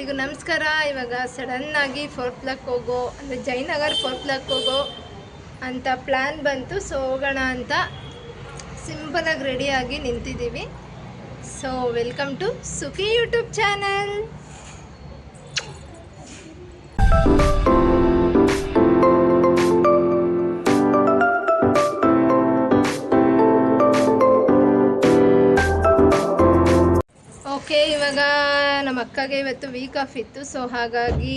ಎಲ್ಲರಿಗೂ ನಮಸ್ಕಾರ. ಇವಾಗ ಸಡನ್ನಾಗಿ ಫೋರ್ ಪ್ಲಕ್ ಹೋಗೋ, ಅಂದರೆ ಜಯನಗರ್ ಫೋರ್ ಪ್ಲಕ್ ಹೋಗೋ ಅಂತ ಪ್ಲ್ಯಾನ್ ಬಂತು. ಸೊ ಹೋಗೋಣ ಅಂತ ಸಿಂಪಲಾಗಿ ರೆಡಿಯಾಗಿ ನಿಂತಿದ್ದೀವಿ. So welcome to Sukhi YouTube channel okay, ಇವಾಗ ನಮ್ಮ ಅಕ್ಕಗೆ ಇವತ್ತು ವೀಕ್ ಆಫ್ ಇತ್ತು ಸೊ ಹಾಗಾಗಿ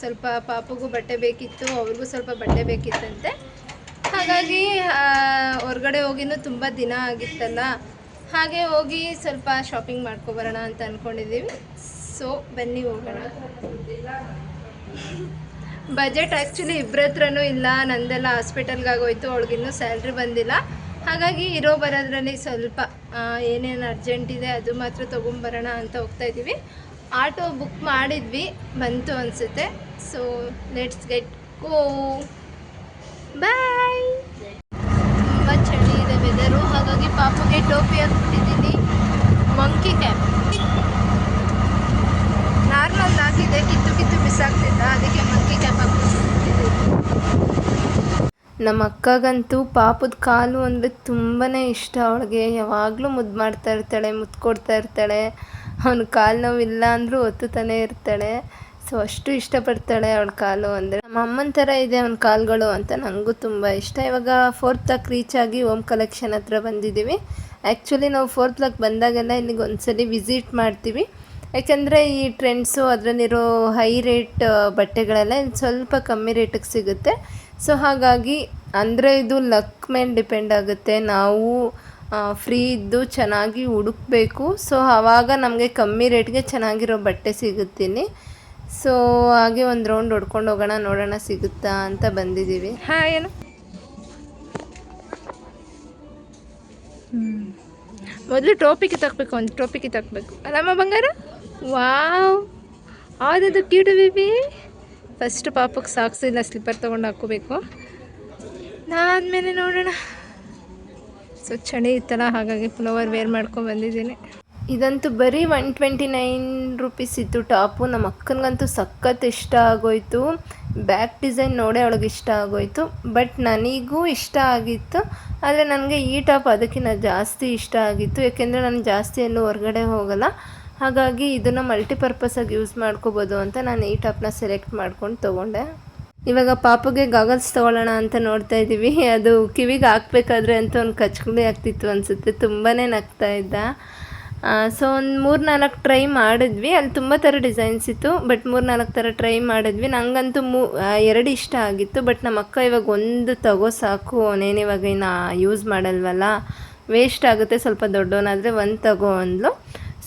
ಸ್ವಲ್ಪ ಪಾಪುಗೂ ಬಟ್ಟೆ ಬೇಕಿತ್ತು, ಅವ್ರಿಗೂ ಸ್ವಲ್ಪ ಬಟ್ಟೆ ಬೇಕಿತ್ತಂತೆ. ಹಾಗಾಗಿ ಹೊರಗಡೆ ಹೋಗಿನೂ ತುಂಬ ದಿನ ಆಗಿತ್ತಲ್ಲ, ಹಾಗೆ ಹೋಗಿ ಸ್ವಲ್ಪ ಶಾಪಿಂಗ್ ಮಾಡ್ಕೊಬರೋಣ ಅಂತ ಅಂದ್ಕೊಂಡಿದ್ದೀವಿ ಸೊ ಬನ್ನಿ ಹೋಗೋಣ. ಬಜೆಟ್ ಆ್ಯಕ್ಚುಲಿ ಇಬ್ಬರ ಹತ್ರನೂ ಇಲ್ಲ, ನಂದೆಲ್ಲ ಹಾಸ್ಪಿಟಲ್ಗಾಗೋಯ್ತು ಅವಳಿಗಿನ್ನೂ ಸ್ಯಾಲ್ರಿ ಬಂದಿಲ್ಲ. ಹಾಗಾಗಿ ಇರೋ ಬರೋದ್ರಲ್ಲಿ ಸ್ವಲ್ಪ ಏನೇನು ಅರ್ಜೆಂಟ್ ಇದೆ ಅದು ಮಾತ್ರ ತೊಗೊಂಬರೋಣ ಅಂತ ಹೋಗ್ತಾ ಇದ್ದೀವಿ. ಆಟೋ ಬುಕ್ ಮಾಡಿದ್ವಿ, ಬಂತು ಅನಿಸುತ್ತೆ. ಸೊ ಲೆಟ್ಸ್ ಗೆಟ್ ಗೋ ಬಾಯ್ ತುಂಬ ಚಳಿ ಇದೆ ವೆದರು ಹಾಗಾಗಿ ಪಾಪುಗೆ ಟೋಪಿ ಹಾಕ್ಬಿಟ್ಟಿದ್ದೀನಿ. ಮಂಕಿ ಕ್ಯಾಪ್ ನಾರ್ಮಲ್ ಹಾಕಿದೆ ಕಿತ್ತು ಕಿತ್ತು ಬಿಸಾಕ್ತಿದ್ದ ಅದಕ್ಕೆ ಮಂಕಿ ಕ್ಯಾಪ್ ಹಾಕ್ಬಿಟ್ಟಿದ್ದೀನಿ ನಮ್ಮ ಅಕ್ಕಗಂತೂ ಪಾಪದ ಕಾಲು ಅಂದರೆ ತುಂಬಾ ಇಷ್ಟ. ಅವಳಿಗೆ ಯಾವಾಗಲೂ ಮುದ್ದು ಮಾಡ್ತಾ ಇರ್ತಾಳೆ ಮುದ್ದು ಕೊಡ್ತಾ ಇರ್ತಾಳೆ. ಅವನ ಕಾಲು ನೋವಿಲ್ಲ ಅಂದರೂ ಒತ್ತುತ್ತಾನೆ ಇರ್ತಾಳೆ. ಸೊ ಅಷ್ಟು ಇಷ್ಟಪಡ್ತಾಳೆ ಅವಳ ಕಾಲು ಅಂದರೆ. ನಮ್ಮ ಅಮ್ಮನ ಥರ ಇದೆ ಅವನ ಕಾಲುಗಳು ಅಂತ ನನಗೂ ತುಂಬ ಇಷ್ಟ. ಇವಾಗ ಫೋರ್ತ್ ಲಕ್ ರೀಚ್ ಆಗಿ ಓಮ್ ಕಲೆಕ್ಷನ್ ಹತ್ರ ಬಂದಿದ್ದೀವಿ. ಆ್ಯಕ್ಚುಲಿ ನಾವು ಫೋರ್ತ್ ಲಕ್ ಬಂದಾಗೆಲ್ಲ ಇಲ್ಲಿಗೆ ಒಂದ್ಸಲಿ ವಿಸಿಟ್ ಮಾಡ್ತೀವಿ. ಯಾಕೆಂದರೆ ಈ ಟ್ರೆಂಡ್ಸು ಅದರಲ್ಲಿರೋ ಹೈ ರೇಟ್ ಬಟ್ಟೆಗಳೆಲ್ಲ ಸ್ವಲ್ಪ ಕಮ್ಮಿ ರೇಟಿಗೆ ಸಿಗುತ್ತೆ. ಸೊ ಹಾಗಾಗಿ ಅಂದರೆ ಇದು ಲಕ್ ಮೇಲೆ ಡಿಪೆಂಡ್ ಆಗುತ್ತೆ. ನಾವು ಫ್ರೀ ಇದ್ದು ಚೆನ್ನಾಗಿ ಹುಡುಕ್ಬೇಕು. ಸೊ ಆವಾಗ ನಮಗೆ ಕಮ್ಮಿ ರೇಟ್ಗೆ ಚೆನ್ನಾಗಿರೋ ಬಟ್ಟೆ ಸಿಗುತ್ತೀನಿ. ಸೊ ಹಾಗೆ ಒಂದು ರೌಂಡ್ ಹೊಡ್ಕೊಂಡು ಹೋಗೋಣ, ನೋಡೋಣ ಸಿಗುತ್ತಾ ಅಂತ ಬಂದಿದ್ದೀವಿ ಹಾಂ, ಏನು? ಮೊದಲು ಟೋಪಿಗೆ ತಗ್ಬೇಕು ಒಂದು ಟೋಪಿಗೆ ತಗ್ಬೇಕು ಅಲ್ಲಮ್ಮ ಬಂಗಾರ? ವಾವ್. ಅದು ಕ್ಯೂಟ್ ಬೇಬಿ ಫಸ್ಟ್ ಪಾಪಕ್ಕೆ ಸಾಕ್ಸ್ ಇಲ್ಲ ಸ್ಲಿಪ್ಪರ್ ತೊಗೊಂಡು ಹಾಕೋಬೇಕು ನಾದಮೇಲೆ ನೋಡೋಣ. ಸೊ ಚಳಿ ಇತ್ತಲ್ಲ, ಹಾಗಾಗಿ ಪುಲೋವರ್ ವೇರ್ ಮಾಡ್ಕೊಂಡು ಬಂದಿದ್ದೀನಿ. ಇದಂತೂ ಬರೀ ಒನ್ ಟ್ವೆಂಟಿ ನೈನ್ ರುಪೀಸ್ ಇತ್ತು ಟಾಪು. ನಮ್ಮ ಅಕ್ಕನಿಗಂತೂ ಸಖತ್ ಇಷ್ಟ ಆಗೋಯ್ತು. ಬ್ಯಾಕ್ ಡಿಸೈನ್ ನೋಡೇ ಅವಳಿಗೆ ಇಷ್ಟ ಆಗೋಯ್ತು. ಬಟ್ ನನಗೂ ಇಷ್ಟ ಆಗಿತ್ತು. ಆದರೆ ನನಗೆ ಈ ಟಾಪ್ ಅದಕ್ಕಿಂತ ಜಾಸ್ತಿ ಇಷ್ಟ ಆಗಿತ್ತು. ಯಾಕೆಂದರೆ ನಾನು ಜಾಸ್ತಿ ಎಲ್ಲೂ ಹೊರಗಡೆ ಹೋಗಲ್ಲ. ಹಾಗಾಗಿ ಇದನ್ನು ಮಲ್ಟಿಪರ್ಪಸಾಗಿ ಯೂಸ್ ಮಾಡ್ಕೋಬೋದು ಅಂತ ನಾನು ಈ ಟಾಪ್ನ ಸೆಲೆಕ್ಟ್ ಮಾಡ್ಕೊಂಡು ತೊಗೊಂಡೆ. ಇವಾಗ ಪಾಪಗೆ ಗಾಗಲ್ಸ್ ತೊಗೊಳ್ಳೋಣ ಅಂತ ನೋಡ್ತಾ ಇದ್ದೀವಿ ಅದು ಕಿವಿಗೆ ಹಾಕ್ಬೇಕಾದ್ರೆ ಅಂತ ಒಂದು ಕಚ್ಕುಳಿ ಆಗ್ತಿತ್ತು ಅನಿಸುತ್ತೆ. ತುಂಬಾ ನಗ್ತಾ ಇದ್ದ. ಸೊ ಒಂದು ಮೂರು ನಾಲ್ಕು ಟ್ರೈ ಮಾಡಿದ್ವಿ. ಅಲ್ಲಿ ತುಂಬ ಥರ ಡಿಸೈನ್ಸ್ ಇತ್ತು ಬಟ್ ಮೂರು ನಾಲ್ಕು ಥರ ಟ್ರೈ ಮಾಡಿದ್ವಿ. ನಂಗಂತೂ ಮೂ ಎರಡು ಇಷ್ಟ ಆಗಿತ್ತು ಬಟ್ ನಮ್ಮ ಅಕ್ಕ ಇವಾಗ ಒಂದು ತಗೋ ಸಾಕು ಇವಾಗ ಇನ್ನು ಯೂಸ್ ಮಾಡಲ್ವಲ್ಲ. ವೇಸ್ಟ್ ಆಗುತ್ತೆ, ಸ್ವಲ್ಪ ದೊಡ್ಡವನಾದರೆ ಒಂದು ತಗೋ ಅಂದ್ಲು.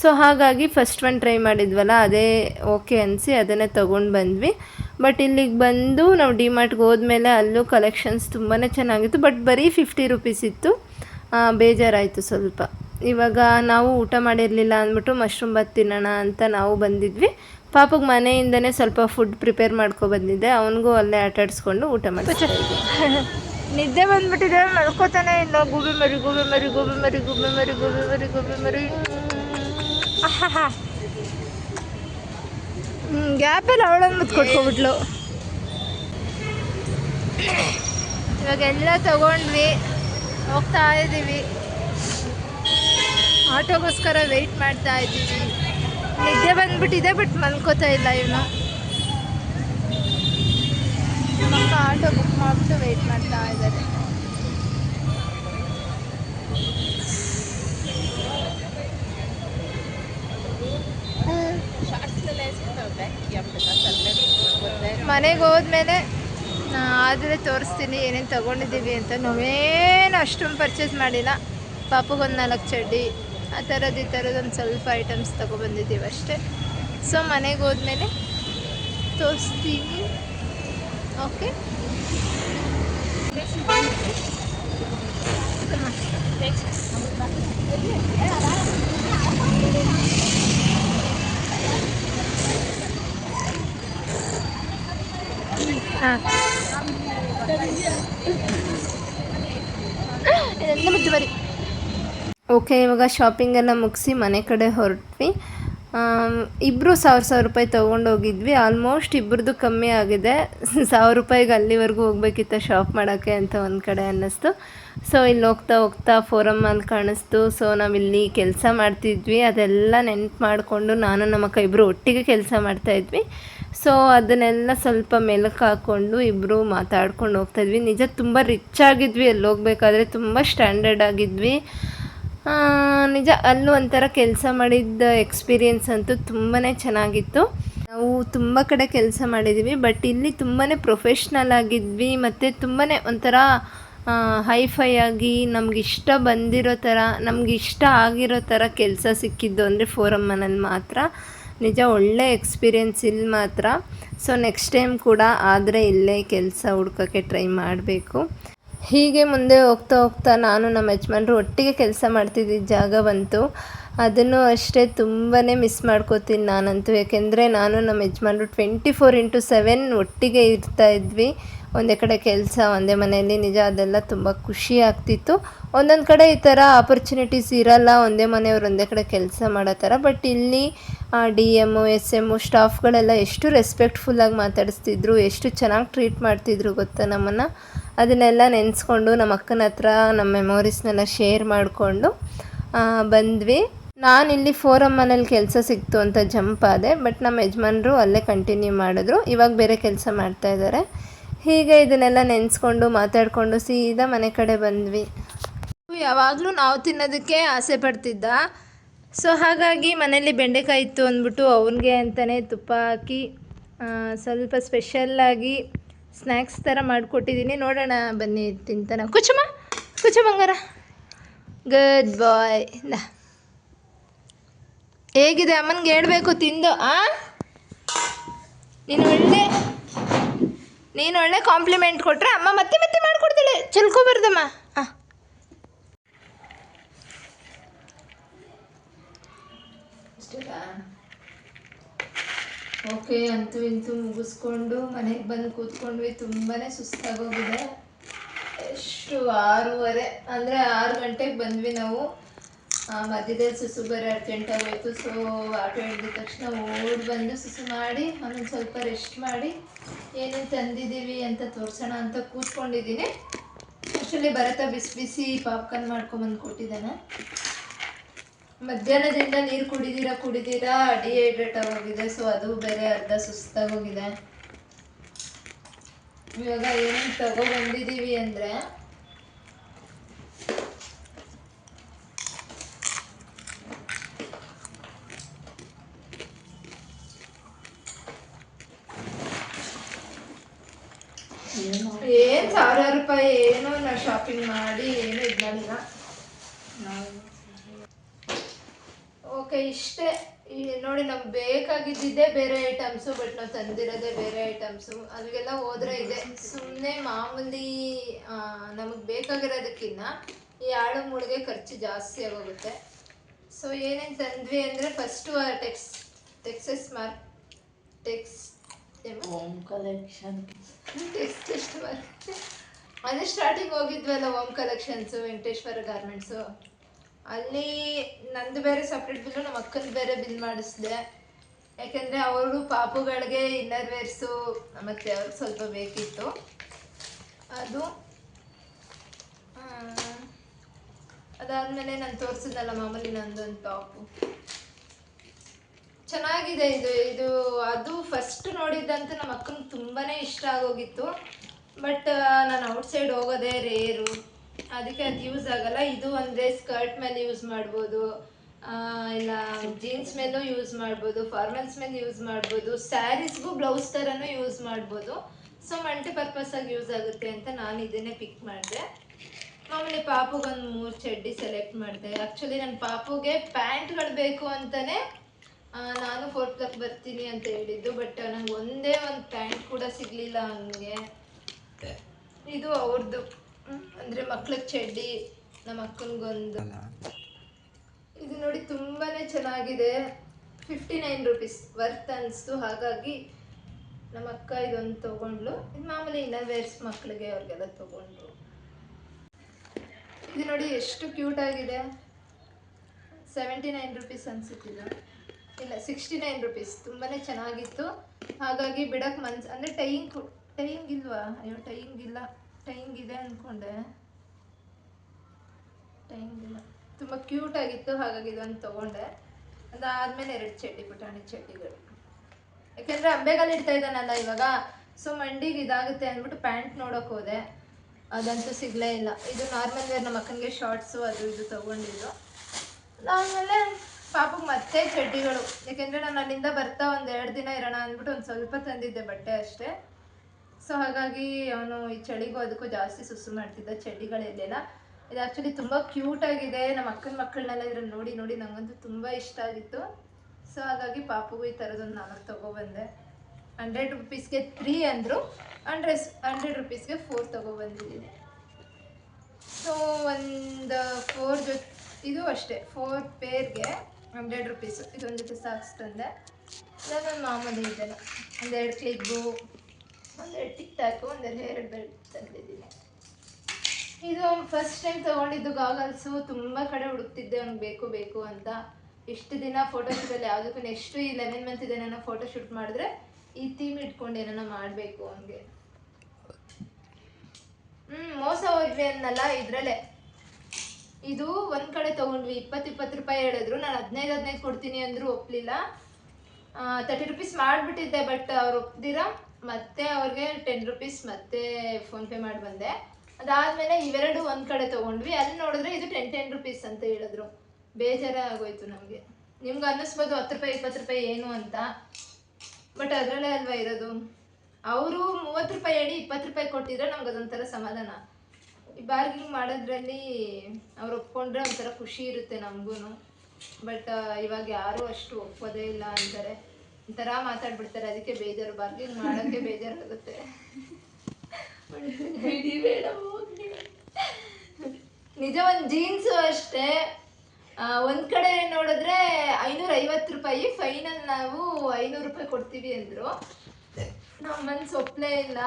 ಸೊ ಹಾಗಾಗಿ ಫಸ್ಟ್ ಒನ್ ಟ್ರೈ ಮಾಡಿದ್ವಲ್ಲ, ಅದೇ ಓಕೆ ಅನಿಸಿ ಅದನ್ನೇ ತೊಗೊಂಡು ಬಂದ್ವಿ. ಬಟ್ ಇಲ್ಲಿಗೆ ಬಂದು ನಾವು ಡಿಮಾರ್ಟ್ಗೆ ಹೋದ್ಮೇಲೆ ಅಲ್ಲೂ ಕಲೆಕ್ಷನ್ಸ್ ತುಂಬಾ ಚೆನ್ನಾಗಿತ್ತು. ಬಟ್ ಬರೀ ಫಿಫ್ಟಿ ರುಪೀಸ್ ಇತ್ತು. ಬೇಜಾರಾಯಿತು ಸ್ವಲ್ಪ. ಇವಾಗ ನಾವು ಊಟ ಮಾಡಿರಲಿಲ್ಲ ಅಂದ್ಬಿಟ್ಟು ಮಶ್ರೂಮ್ ಬಾತ್ ತಿನ್ನೋಣ ಅಂತ ನಾವು ಬಂದಿದ್ವಿ. ಪಾಪಗೆ ಮನೆಯಿಂದನೇ ಸ್ವಲ್ಪ ಫುಡ್ ಪ್ರಿಪೇರ್ ಮಾಡ್ಕೊ ಬಂದಿದ್ದೆ. ಅವನಿಗೂ ಅಲ್ಲೇ ಆಟಾಡಿಸ್ಕೊಂಡು ಊಟ ಮಾಡಿ ನಿದ್ದೆ ಬಂದ್ಬಿಟ್ಟಿದೆ, ಮಲ್ಕೋತಾನೆ ಇಲ್ಲ. ಗೂಬಿ ಮರಿ ಗೂಬೆ ಮರಿ ಗೂಬೆ ಮರಿ ಗೂಬೆ ಮರಿ ಗೂಬೆ ಮರಿ ಗೂಬೆ ಮರಿ. ಗ್ಯಾಪಲ್ಲಿ ಅವಳನ್ನು ಮುತ್ತು ಕೊಟ್ಕೊಬಿಟ್ಲು. ಇವಾಗೆಲ್ಲ ತಗೊಂಡ್ವಿ, ಹೋಗ್ತಾ ಇದ್ದೀವಿ. ಆಟೋಗೋಸ್ಕರ ವೆಯ್ಟ್ ಮಾಡ್ತಾ ಇದ್ದೀವಿ. ನಿದ್ದೆ ಬಂದ್ಬಿಟ್ಟಿದೆ ಬಟ್ ಮಲ್ಕೋತಾ ಇಲ್ಲ ಇವನು. ನಮ್ಮಕ್ಕ ಆಟೋ ಬುಕ್ ಮಾಡಿಬಿಟ್ಟು ವೆಯ್ಟ್ ಮಾಡ್ತಾ ಇದ್ದಾರೆ. ಮನೆಗೆ ಹೋದ್ಮೇಲೆ ಆದರೆ ತೋರಿಸ್ತೀನಿ ಏನೇನು ತೊಗೊಂಡಿದ್ದೀವಿ ಅಂತ. ನಾವೇನು ಅಷ್ಟೊಂದು ಪರ್ಚೇಸ್ ಮಾಡಿಲ್ಲ. ಪಾಪಗೊಂದು ನಾಲ್ಕು ಚಡ್ಡಿ ಆ ಥರದ್ದು ಈ ಥರದ್ದು ಒಂದು ಸ್ವಲ್ಪ ಐಟಮ್ಸ್ ತೊಗೊಬಂದಿದ್ದೀವಿ ಅಷ್ಟೇ. ಸೊ ಮನೆಗೆ ಹೋದ್ಮೇಲೆ ತೋರಿಸ್ತೀನಿ. ಓಕೆ ಓಕೆ, ಇವಾಗ ಶಾಪಿಂಗ್ ಎಲ್ಲ ಮುಗಿಸಿ ಮನೆ ಕಡೆ ಹೊರಟ್ವಿ. ಇಬ್ಬರು ಸಾವಿರ ಸಾವಿರ ರೂಪಾಯಿ ತೊಗೊಂಡೋಗಿದ್ವಿ ಆಲ್ಮೋಸ್ಟ್ ಇಬ್ಬರದ್ದು ಕಮ್ಮಿ ಆಗಿದೆ. ಸಾವಿರ ರೂಪಾಯಿಗೆ ಅಲ್ಲಿವರೆಗೂ ಹೋಗ್ಬೇಕಿತ್ತ ಶಾಪ್ ಮಾಡೋಕ್ಕೆ ಅಂತ ಒಂದು ಕಡೆ ಅನ್ನಿಸ್ತು. ಸೊ ಇಲ್ಲಿ ಹೋಗ್ತಾ ಹೋಗ್ತಾ ಫೋರಮ್ ಅಲ್ಲಿ ಕಾಣಿಸ್ತು. ಸೊ ನಾವಿಲ್ಲಿ ಕೆಲಸ ಮಾಡ್ತಿದ್ವಿ. ಅದೆಲ್ಲ ನೆನ್ಪು ಮಾಡಿಕೊಂಡು ನಾನು ನಮ್ಮ ಅಕ್ಕ ಇಬ್ಬರು ಒಟ್ಟಿಗೆ ಕೆಲಸ ಮಾಡ್ತಾಯಿದ್ವಿ ಸೊ ಅದನ್ನೆಲ್ಲ ಸ್ವಲ್ಪ ಮೆಲುಕು ಹಾಕ್ಕೊಂಡು ಇಬ್ಬರು ಮಾತಾಡ್ಕೊಂಡು ಹೋಗ್ತಾಯಿದ್ವಿ ನಿಜ ತುಂಬ ರಿಚ್ ಆಗಿದ್ವಿ ಅಲ್ಲಿ ಹೋಗ್ಬೇಕಾದ್ರೆ ತುಂಬ ಸ್ಟ್ಯಾಂಡರ್ಡ್ ಆಗಿದ್ವಿ. ನಿಜ ಅಲ್ಲೂ ಒಂಥರ ಕೆಲಸ ಮಾಡಿದ್ದ ಎಕ್ಸ್ಪೀರಿಯನ್ಸ್ ಅಂತೂ ತುಂಬಾ ಚೆನ್ನಾಗಿತ್ತು. ನಾವು ತುಂಬ ಕಡೆ ಕೆಲಸ ಮಾಡಿದ್ದೀವಿ ಬಟ್ ಇಲ್ಲಿ ತುಂಬಾ ಪ್ರೊಫೆಷ್ನಲ್ ಆಗಿದ್ವಿ, ಮತ್ತು ತುಂಬಾ ಒಂಥರ ಹೈಫೈ ಆಗಿ ನಮಗಿಷ್ಟ ಬಂದಿರೋ ಥರ, ನಮಗಿಷ್ಟ ಆಗಿರೋ ಥರ ಕೆಲಸ ಸಿಕ್ಕಿದ್ದು ಅಂದರೆ ಫೋರಮ್ಮನಲ್ಲಿ ಮಾತ್ರ. ನಿಜ ಒಳ್ಳೆ ಎಕ್ಸ್ಪೀರಿಯೆನ್ಸ್ ಇಲ್ಲಿ ಮಾತ್ರ. ಸೊ ನೆಕ್ಸ್ಟ್ ಟೈಮ್ ಕೂಡ ಆದರೆ ಇಲ್ಲೇ ಕೆಲಸ ಹುಡ್ಕೋಕ್ಕೆ ಟ್ರೈ ಮಾಡಬೇಕು. ಹೀಗೆ ಮುಂದೆ ಹೋಗ್ತಾ ಹೋಗ್ತಾ ನಾನು ನಮ್ಮ ಯಜಮಾನ್ರು ಒಟ್ಟಿಗೆ ಕೆಲಸ ಮಾಡ್ತಿದ್ದಿದ್ದ ಜಾಗ ಬಂತು. ಅದನ್ನು ಅಷ್ಟೇ ತುಂಬಾ ಮಿಸ್ ಮಾಡ್ಕೋತೀನಿ ನಾನಂತೂ. ಯಾಕೆಂದರೆ ನಾನು ನಮ್ಮ ಯಜಮಾನ್ರು ಟ್ವೆಂಟಿ ಫೋರ್ ಇಂಟು ಸೆವೆನ್ ಒಟ್ಟಿಗೆ ಇರ್ತಾ ಇದ್ವಿ. ಒಂದೇ ಕಡೆ ಕೆಲಸ, ಒಂದೇ ಮನೆಯಲ್ಲಿ. ನಿಜ ಅದೆಲ್ಲ ತುಂಬ ಖುಷಿ ಆಗ್ತಿತ್ತು. ಒಂದೊಂದು ಕಡೆ ಈ ಥರ ಆಪರ್ಚುನಿಟೀಸ್ ಇರಲ್ಲ, ಒಂದೇ ಮನೆಯವ್ರು ಒಂದೇ ಕಡೆ ಕೆಲಸ ಮಾಡೋ ಥರ. ಬಟ್ ಇಲ್ಲಿ ಡಿ ಎಂ ಎಸ್ ಎಂ ಸ್ಟಾಫ್ಗಳೆಲ್ಲ ಎಷ್ಟು ರೆಸ್ಪೆಕ್ಟ್ಫುಲ್ಲಾಗಿ ಮಾತಾಡಿಸ್ತಿದ್ರು, ಎಷ್ಟು ಚೆನ್ನಾಗಿ ಟ್ರೀಟ್ ಮಾಡ್ತಿದ್ರು ಗೊತ್ತಾ ನಮ್ಮನ್ನು? ಅದನ್ನೆಲ್ಲ ನೆನೆಸ್ಕೊಂಡು ನಮ್ಮ ಅಕ್ಕನ ಹತ್ರ, ನಮ್ಮ ಮೆಮೊರೀಸ್ನೆಲ್ಲ ಶೇರ್ ಮಾಡಿಕೊಂಡು ಬಂದ್ವಿ. ನಾನು ಇಲ್ಲಿ ಮನೇಲಿ ಕೆಲಸ ಸಿಕ್ತು ಅಂತ ಜಂಪ್ ಆದೆ, ಬಟ್ ನಮ್ಮ ಯಜಮಾನರು ಅಲ್ಲೇ ಕಂಟಿನ್ಯೂ ಮಾಡಿದ್ರು. ಇವಾಗ ಬೇರೆ ಕೆಲಸ ಮಾಡ್ತಾ ಇದ್ದಾರೆ. ಹೀಗೆ ಇದನ್ನೆಲ್ಲ ನೆನೆಸ್ಕೊಂಡು ಮಾತಾಡಿಕೊಂಡು ಸೀದಾ ಮನೆ ಕಡೆ ಬಂದ್ವಿ. ಯಾವಾಗಲೂ ನಾವು ತಿನ್ನೋದಕ್ಕೆ ಆಸೆ ಪಡ್ತಿದ್ದ. ಸೊ ಹಾಗಾಗಿ ಮನೇಲಿ ಬೆಂಡೆಕಾಯಿ ಇತ್ತು ಅಂದ್ಬಿಟ್ಟು ಅವ್ನಿಗೆ ಅಂತಲೇ ತುಪ್ಪ ಹಾಕಿ ಸ್ವಲ್ಪ ಸ್ಪೆಷಲ್ಲಾಗಿ ಸ್ನ್ಯಾಕ್ಸ್ ಥರ ಮಾಡಿಕೊಟ್ಟಿದ್ದೀನಿ. ನೋಡೋಣ, ಬನ್ನಿ, ತಿಂತಾನ. ಕುಚುಮ ಕುಚು ಬಂಗಾರ. ಗುಡ್ ಬಾಯ್ ಹೇಗಿದೆ? ಅಮ್ಮನಿಗೆ ಹೇಳಬೇಕು, ತಿಂದು, ಆ? ನೀನು ಒಳ್ಳೆ ನೀನು ಒಳ್ಳೆ ಕಾಂಪ್ಲಿಮೆಂಟ್ ಕೊಟ್ಟರೆ ಅಮ್ಮ ಮತ್ತೆ ಮತ್ತೆ ಮಾಡಿಕೊಡ್ತಾಳೆ. ಚಲ್ಕೋಬಾರ್ದಮ್ಮ ಹಾಂ ಓಕೆ, ಅಂತೂ ಇಂತೂ ಮುಗಿಸ್ಕೊಂಡು ಮನೆಗೆ ಬಂದು ಕೂತ್ಕೊಂಡ್ವಿ. ತುಂಬಾ ಸುಸ್ತಾಗೋಗಿದೆ. ಎಷ್ಟು ಆರೂವರೆ, ಅಂದರೆ ಆರು ಗಂಟೆಗೆ ಬಂದ್ವಿ ನಾವು. ಮಧ್ಯದಲ್ಲಿ ಸುಸು ಬೇರೆ ಅರ್ಜೆಂಟ್ ಆಗೋಯ್ತು ಸೊ ಆಟೋ ಹಿಡಿದ ತಕ್ಷಣ ಓಡಿ ಬಂದು ಸುಸು ಮಾಡಿ, ಆಮೇಲೆ ಸ್ವಲ್ಪ ರೆಸ್ಟ್ ಮಾಡಿ, ಏನೇನು ತಂದಿದ್ದೀವಿ ಅಂತ ತೋರಿಸೋಣ ಅಂತ ಕೂತ್ಕೊಂಡಿದ್ದೀನಿ. ಅಷ್ಟರಲ್ಲಿ ಭರತ ಬಿಸಿ ಬಿಸಿ ಪಾಪ್ಕಾರ್ನ್ ಮಾಡ್ಕೊಂಬಂದು ಕೊಟ್ಟಿದ್ದಾನೆ. ಮಧ್ಯಾಹ್ನದಿಂದ ನೀರು ಕುಡಿದಿರಾ ಕುಡಿದಿರಾ ಡಿಹೈಡ್ರೇಟ್ ಆಗೋಗಿದೆ. ಸೊ ಅದು ಬೇರೆ ಅರ್ಧ ಸುಸ್ತಾಗೋಗಿದೆ. ಇವಾಗ ಏನೇನು ತಗೋ ಬಂದಿದ್ದೀವಿ ಅಂದರೆ, ಏನು ಸಾವಿರಾರು ರೂಪಾಯಿ, ಏನೋ ನಾ ಶಾಪಿಂಗ್ ಮಾಡಿ, ಏನೂ ಇದು ಮಾಡಿಲ್ಲ ಓಕೆ ಇಷ್ಟೇ. ಈ ನೋಡಿ ನಮ್ಗೆ ಬೇಕಾಗಿದ್ದಿದ್ದೇ ಬೇರೆ ಐಟಮ್ಸು ಬಟ್ ನಾವು ತಂದಿರೋದೇ ಬೇರೆ ಐಟಮ್ಸು ಅಲ್ಲಿಗೆಲ್ಲ ಹೋದ್ರೆ ಇದೆ. ಸುಮ್ಮನೆ ಮಾಮೂಲಿ ನಮಗೆ ಬೇಕಾಗಿರೋದಕ್ಕಿಂತ ಈ ಆಳು ಮೂಳಿಗೆ ಖರ್ಚು ಜಾಸ್ತಿ ಆಗೋಗುತ್ತೆ. ಸೊ ಏನೇನು ತಂದ್ವಿ ಅಂದರೆ first text Texas mark text home collection text mark ಅದೇ ಸ್ಟಾರ್ಟಿಂಗ್ ಹೋಗಿದ್ವಲ್ಲ ಓಮ್ ಕಲೆಕ್ಷನ್ಸು ವೆಂಕಟೇಶ್ವರ ಗಾರ್ಮೆಂಟ್ಸು ಅಲ್ಲಿ ನಂದು ಬೇರೆ ಸಪ್ರೇಟ್ ಬಿಲ್ಲು ನಮ್ಮ ಅಕ್ಕನ ಬೇರೆ ಬಿಲ್ ಮಾಡಿಸಿದೆ. ಯಾಕೆಂದರೆ ಅವರು ಪಾಪುಗಳಿಗೆ ಇನ್ನರ್ ವೇರ್ಸು ಮತ್ತು ಅವ್ರಿಗೆ ಸ್ವಲ್ಪ ಬೇಕಿತ್ತು. ಅದು ಅದಾದಮೇಲೆ ನಾನು ತೋರಿಸಿದ್ನಲ್ಲ ಮಾಮೂಲಿ ನಂದೊಂದು ಟಾಪು. ಚೆನ್ನಾಗಿದೆ ಇದು ಇದು, ಅದು ಫಸ್ಟ್ ನೋಡಿದ್ದಂತೂ ನಮ್ಮ ಅಕ್ಕನಿಗೆ ತುಂಬಾ ಇಷ್ಟ ಆಗೋಗಿತ್ತು. ಬಟ್ ನಾನು ಔಟ್ಸೈಡ್ ಹೋಗೋದೇ ರೇರು ಅದಕ್ಕೆ ಅದು ಯೂಸ್ ಆಗಲ್ಲ. ಇದು ಅಂದರೆ ಸ್ಕರ್ಟ್ ಮೇಲೆ ಯೂಸ್ ಮಾಡ್ಬೋದು. ಇಲ್ಲ ಜೀನ್ಸ್ ಮೇಲೂ ಯೂಸ್ ಮಾಡ್ಬೋದು. ಫಾರ್ಮಲ್ಸ್ ಮೇಲೆ ಯೂಸ್ ಮಾಡ್ಬೋದು. ಸ್ಯಾರೀಸ್ಗೂ ಬ್ಲೌಸ್ ಥರನೂ ಯೂಸ್ ಮಾಡ್ಬೋದು. ಸೊ ಮಲ್ಟಿ ಪರ್ಪಸ್ ಆಗಿ ಯೂಸ್ ಆಗುತ್ತೆ ಅಂತ ನಾನು ಇದನ್ನೇ ಪಿಕ್ ಮಾಡಿದೆ. ಮಾಮೂಲಿ ಪಾಪುಗೊಂದು ಮೂರು ಚಡ್ಡಿ ಸೆಲೆಕ್ಟ್ ಮಾಡಿದೆ. ಆ್ಯಕ್ಚುಲಿ ನನ್ನ ಪಾಪುಗೆ ಪ್ಯಾಂಟ್ಗಳು ಬೇಕು ಅಂತಲೇ ನಾನು ಫೋರ್ತ್ ಕ್ಲಾಕ್ ಬರ್ತೀನಿ ಅಂತ ಹೇಳಿದ್ದು. ಬಟ್ ನಂಗೆ ಒಂದೇ ಒಂದು ಪ್ಯಾಂಟ್ ಕೂಡ ಸಿಗಲಿಲ್ಲ ಹಂಗೆ. ಇದು ಅವ್ರದ್ದು ಅಂದರೆ ಮಕ್ಳಿಗೆ ಚಡ್ಡಿ ನಮ್ಮ ಅಕ್ಕನಿಗೊಂದು. ಇದು ನೋಡಿ ತುಂಬಾ ಚೆನ್ನಾಗಿದೆ. ಫಿಫ್ಟಿ ನೈನ್ ರುಪೀಸ್ ವರ್ತ್ ಅನಿಸ್ತು. ಹಾಗಾಗಿ ನಮ್ಮ ಅಕ್ಕ ಇದೊಂದು ತೊಗೊಂಡ್ಲು ಇದು ಮಾಮೂಲಿ ಇನ್ನ ವೇರ್ಸ್ ಮಕ್ಕಳಿಗೆ ಅವ್ರಿಗೆಲ್ಲ ತೊಗೊಂಡ್ರು. ಇದು ನೋಡಿ ಎಷ್ಟು ಕ್ಯೂಟ್ ಆಗಿದೆ. ಸೆವೆಂಟಿ ನೈನ್ ರುಪೀಸ್ ಅನಿಸುತ್ತಿದೆ ಇಲ್ಲ ಸಿಕ್ಸ್ಟಿ ನೈನ್ ರುಪೀಸ್ ತುಂಬಾ ಚೆನ್ನಾಗಿತ್ತು. ಹಾಗಾಗಿ ಬಿಡಕ್ಕೆ ಮನ್ಸು ಅಂದರೆ ಟೈಯಿಂಗ್ ಟೈಯಿಂಗ್ ಇಲ್ವಾ? ಅಯ್ಯೋ ಟೈಯಿಂಗ್ ಇಲ್ಲ. ಟೈಯಿಂಗ್ ಇದೆ ಅಂದ್ಕೊಂಡೆ ಟೈಂಗ್ ಇಲ್ಲ. ತುಂಬ ಕ್ಯೂಟ್ ಆಗಿತ್ತು, ಹಾಗಾಗಿ ಇದೊಂದು ತೊಗೊಂಡೆ. ಅದಾದಮೇಲೆ ಎರಡು ಚಡ್ಡಿ ಪುಟಾಣಿ ಚಡ್ಡಿಗಳು. ಯಾಕೆಂದರೆ ಅಂಬೆಗಾಲು ಇಡ್ತಾ ಇದ್ದಾನಲ್ಲ ಇವಾಗ ಸೊ ಮಂಡಿಗೆ ಇದಾಗುತ್ತೆ ಅಂದ್ಬಿಟ್ಟು ಪ್ಯಾಂಟ್ ನೋಡೋಕೆ ಹೋದೆ. ಅದಂತೂ ಸಿಗಲೇ ಇಲ್ಲ. ಇದು ನಾರ್ಮಲ್ ವೇರ್ ನಮ್ಮ ಅಕ್ಕನಿಗೆ ಶಾರ್ಟ್ಸು ಅದು ಇದು ತೊಗೊಂಡಿದ್ದು. ಅದಾದಮೇಲೆ ಪಾಪಗೆ ಮತ್ತೆ ಚಡ್ಡಿಗಳು. ಯಾಕೆಂದರೆ ನಾನು ಅಲ್ಲಿಂದ ಬರ್ತಾ ಒಂದು ಎರಡು ದಿನ ಇರೋಣ ಅಂದ್ಬಿಟ್ಟು ಒಂದು ಸ್ವಲ್ಪ ತಂದಿದ್ದೆ ಬಟ್ಟೆ ಅಷ್ಟೇ. ಸೊ ಹಾಗಾಗಿ ಅವನು ಈ ಚಳಿಗೂ ಅದಕ್ಕೂ ಜಾಸ್ತಿ ಸುಸ್ಸು ಮಾಡ್ತಿದ್ದ ಚಡ್ಡಿಗಳೆಲ್ಲ ಇದು ಆ್ಯಕ್ಚುಲಿ ತುಂಬ ಕ್ಯೂಟ್ ಆಗಿದೆ. ನಮ್ಮ ಅಕ್ಕನ ಮಕ್ಕಳನ್ನೆಲ್ಲ ಇದ್ರಲ್ಲಿ ನೋಡಿ ನೋಡಿ ನನಗಂತೂ ತುಂಬ ಇಷ್ಟ ಆಗಿತ್ತು. ಸೊ ಹಾಗಾಗಿ ಪಾಪುಗೂ ಈ ಥರದೊಂದು ನಾಲ್ಕು ತೊಗೊಬಂದೆ ಹಂಡ್ರೆಡ್ ರುಪೀಸ್ಗೆ ತ್ರೀ ಅಂದರು. ಅಂಡ್ರೆ ಹಂಡ್ರೆಡ್ ರುಪೀಸ್ಗೆ ಫೋರ್ ತೊಗೊಬಂದಿದ್ದೀನಿ ಸೊ ಒಂದು ಫೋರ್ ಜೊತೆ ಇದು ಅಷ್ಟೇ. ಫೋರ್ ಪೇರ್ಗೆ ಹಂಡ್ರೆಡ್ ರುಪೀಸು ಇದೊಂದು ಜೊತೆ ಸಾಕ್ಸ್ ತಂದೆ. ನಾನು ಮಾಮೂಲಿ ಇದೆಲ್ಲ. ಒಂದೆರಡು ಕ್ಲಿಪ್ಪು ಒಂದೆರಡು ಟಿಕ್ ಟಾಕು ಒಂದೆರಡು ಎರಡು ಬೆಲ್ಟ್ ತಂದಿದ್ದೀನಿ. ಇದು ಫಸ್ಟ್ ಟೈಮ್ ತೊಗೊಂಡಿದ್ದು ಗಾಗಲ್ಸು ತುಂಬ ಕಡೆ ಹುಡುಕ್ತಿದ್ದೆ ಅವ್ನಿಗೆ ಬೇಕು ಬೇಕು ಅಂತ. ಇಷ್ಟು ದಿನ ಫೋಟೋಶೂಟಲ್ಲಿ ಯಾವುದಕ್ಕೂ ನೆಕ್ಸ್ಟು ಈ ಲೆವೆನ್ ಮಂತ್ ಇದೆ ನಾನು ಫೋಟೋ ಶೂಟ್ ಮಾಡಿದ್ರೆ ಈ ಥೀಮ್ ಇಟ್ಕೊಂಡು ಏನೋ ಮಾಡಬೇಕು ಅವನಿಗೆ ಹ್ಞೂ ಮೋಸ ಹೋದ್ವಿ ಅನ್ನಲ್ಲ ಇದರಲ್ಲೇ. ಇದು ಒಂದು ಕಡೆ ತೊಗೊಂಡ್ವಿ, ಇಪ್ಪತ್ತು ಇಪ್ಪತ್ತು ರೂಪಾಯಿ ಹೇಳಿದ್ರು. ನಾನು ಹದಿನೈದು ಹದಿನೈದು ಕೊಡ್ತೀನಿ ಅಂದರೂ ಒಪ್ಪಲಿಲ್ಲ ತರ್ಟಿ ರುಪೀಸ್ ಮಾಡಿಬಿಟ್ಟಿದ್ದೆ ಬಟ್ ಅವ್ರು ಒಪ್ದಿರ? ಮತ್ತೆ ಅವ್ರಿಗೆ ಟೆನ್ ರುಪೀಸ್ ಮತ್ತೆ ಫೋನ್ಪೇ ಮಾಡಿ ಬಂದೆ. ಅದಾದಮೇಲೆ ಇವೆರಡು ಒಂದು ಕಡೆ ತಗೊಂಡ್ವಿ. ಅಲ್ಲಿ ನೋಡಿದ್ರೆ ಇದು ಟೆನ್ ಟೆನ್ ರುಪೀಸ್ ಅಂತ ಹೇಳಿದ್ರು. ಬೇಜಾರ ಆಗೋಯ್ತು ನಮಗೆ. ನಿಮ್ಗೆ ಅನ್ನಿಸ್ಬೋದು ಹತ್ತು ರೂಪಾಯಿ, ಇಪ್ಪತ್ತು ರೂಪಾಯಿ ಏನು ಅಂತ. ಬಟ್ ಅದರಲ್ಲೇ ಅಲ್ವಾ ಇರೋದು? ಅವರು ಮೂವತ್ತು ರೂಪಾಯಿ ಹೇಳಿ ಇಪ್ಪತ್ತು ರೂಪಾಯಿ ಕೊಟ್ಟಿದ್ರೆ ನಮ್ಗೆ ಅದೊಂಥರ ಸಮಾಧಾನ. ಈ ಬಾರ್ಗಿಂಗ್ ಮಾಡೋದ್ರಲ್ಲಿ ಅವ್ರು ಒಪ್ಕೊಂಡ್ರೆ ಒಂಥರ ಖುಷಿ ಇರುತ್ತೆ ನಮಗೂ ಬಟ್ ಇವಾಗ ಯಾರೂ ಅಷ್ಟು ಒಪ್ಪೋದೇ ಇಲ್ಲ ಅಂತಾರೆ. ಒಂಥರ ಮಾತಾಡ್ಬಿಡ್ತಾರೆ. ಅದಕ್ಕೆ ಬೇಜಾರು. ಬಾರ್ಗಿಂಗ್ ಮಾಡೋಕ್ಕೆ ಬೇಜಾರಾಗುತ್ತೆ. ನಿಜ ಒಂದು ಜೀನ್ಸು ಅಷ್ಟೇ. ಒಂದು ಒಂದ್ ಕಡೆ ನೋಡಿದ್ರೆ ಐನೂರ ಐವತ್ತು ರೂಪಾಯಿ. ಫೈನಲ್ ನಾವು ಐನೂರು ರೂಪಾಯಿ ಕೊಡ್ತೀವಿ ಅಂದ್ರು. ನಮ್ಮ ಮನ್ಸು ಒಪ್ಲೇ ಇಲ್ಲ.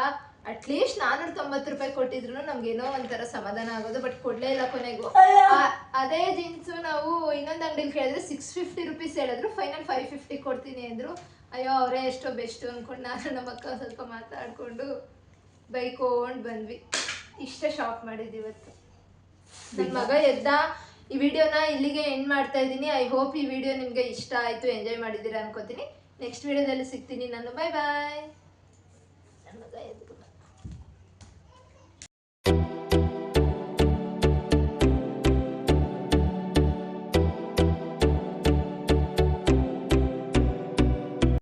ಅಟ್ಲೀಸ್ಟ್ ನಾನ್ನೂರ ತೊಂಬತ್ತು ರೂಪಾಯಿ ಕೊಟ್ಟಿದ್ರು ನಮ್ಗೇನೋ ಒಂಥರ ಸಮಾಧಾನ ಆಗೋದು ಬಟ್ ಕೊಡ್ಲೇ ಇಲ್ಲ ಕೊನೆಗೂ. ಅದೇ ಜೀನ್ಸು ನಾವು ಇನ್ನೊಂದು ಅಂಗಡಿಲಿ ಕೇಳಿದ್ರೆ ಸಿಕ್ಸ್ ಫಿಫ್ಟಿ ರುಪೀಸ್ ಹೇಳಿದ್ರು ಫೈನಲ್ ಫೈವ್ ಫಿಫ್ಟಿ ಕೊಡ್ತೀನಿ ಅಂದ್ರು. ಅಯ್ಯೋ ಅವರೇ ಎಷ್ಟೋ ಬೆಸ್ಟ್ ಅಂದ್ಕೊಂಡು ನಾನು ನಮ್ಮ ಅಕ್ಕ ಸ್ವಲ್ಪ ಮಾತಾಡ್ಕೊಂಡು ಬೈಕೊಂಡು ಬಂದ್ವಿ. ಇಷ್ಟೇ ಶಾಪ್ ಮಾಡಿದ್ದು ಇವತ್ತು. ನನ್ನ ಮಗ ಎದ್ದ ಈ ವಿಡಿಯೋನ ಇಲ್ಲಿಗೆ ಎಂಡ್ ಮಾಡ್ತಾ ಇದ್ದೀನಿ. ಐ ಹೋಪ್ ಈ ವಿಡಿಯೋ ನಿಮಗೆ ಇಷ್ಟ ಆಯಿತು ಎಂಜಾಯ್ ಮಾಡಿದ್ದೀರಾ ಅನ್ಕೋತೀನಿ. ನೆಕ್ಸ್ಟ್ ವಿಡಿಯೋದಲ್ಲಿ ಸಿಗ್ತೀನಿ ನಾನು. ಬಾಯ್ ಬಾಯ್